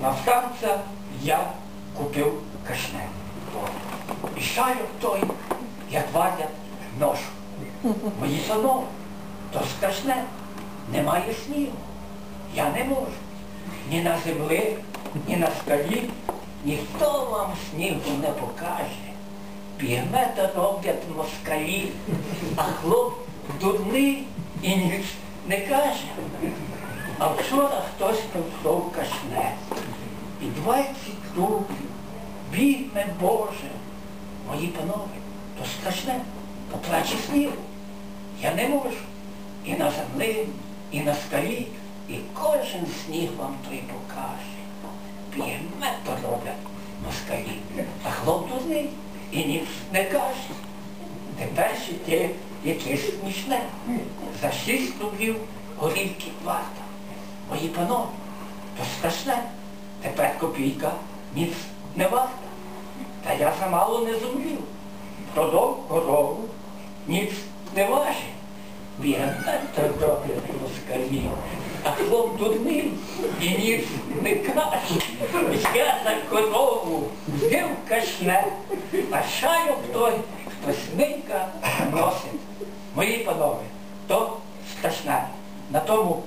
на старця я купив кашне. І шайок той, як вадять ношу. Мої санови, то скашне, немає снігу. Я не можу. Ні на землі, ні на скалі. Ніхто вам снігу не покаже. Пігмета роблять москалі, а хлоп дурний і ніч не каже. А вчора хтось прийшов кашне. І двадцять рублів. Бідне Боже. Мої панове, то страшне, поплаче снігу. Я не можу. І на землі, і на скалі, і кожен сніг вам той покаже. П'єме то роблять москалі, а хлоп дурний і ніч не каже. Тепер ще те якесь смішне. За шість рублів горілки варта. Мої панове, то страшне. Тепер копійка ніц не варта. Та я замало не зумів. Продав корову, ніц не важить. Бігає добре москалі, а хлоп дурний і ніц не каже. Я за корову взяв кашне, а шайок той хтось ненька носить. Мої панове, то страшне. На тому